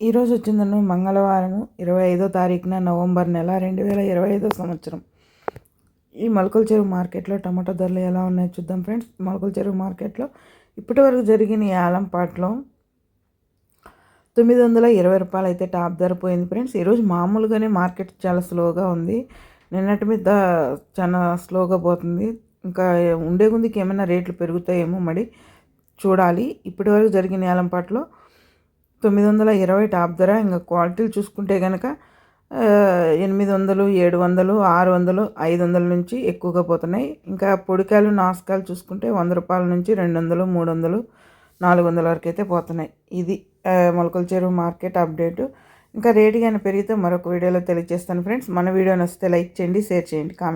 ఈరోజు వచ్చిందను మంగళవారం ఇరవై ఐదో తారీఖున నవంబర్ నెల రెండు వేల ఇరవై ఐదో సంవత్సరం. ఈ మొలకల చెరువు మార్కెట్లో టమాటో ధరలు ఎలా ఉన్నాయో చూద్దాం ఫ్రెండ్స్. మొలకల చెరువు మార్కెట్లో ఇప్పటి వరకు జరిగిన ఈ ఆలంపాట్లో తొమ్మిది వందల ఇరవై రూపాయలు అయితే టాప్ ధర పోయింది ఫ్రెండ్స్. ఈరోజు మామూలుగానే మార్కెట్ చాలా స్లోగా ఉంది. నిన్నటి మీద చాలా స్లోగా పోతుంది. ఇంకా ఉండే గుందికి ఏమైనా రేట్లు పెరుగుతాయేమో మరి చూడాలి. ఇప్పటి వరకు జరిగిన ఏలంపాట్లో తొమ్మిది వందల ఇరవై టాప్ ధర. ఇంకా క్వాలిటీలు చూసుకుంటే కనుక ఎనిమిది వందలు ఏడు వందలు ఆరు వందలు ఐదు వందల నుంచి ఎక్కువగా పోతున్నాయి. ఇంకా పొడికాయలు నాసుకాయలు చూసుకుంటే వంద రూపాయల నుంచి రెండు వందలు మూడు వందలు నాలుగు వందల వరకు అయితే పోతున్నాయి. ఇది మొలకల చెరువు మార్కెట్ అప్డేటు. ఇంకా రేటు కానీ పెరిగితే మరొక వీడియోలో తెలియజేస్తాను ఫ్రెండ్స్. మన వీడియో నచ్చితే లైక్ చేయండి షేర్ చేయండి కామెంట్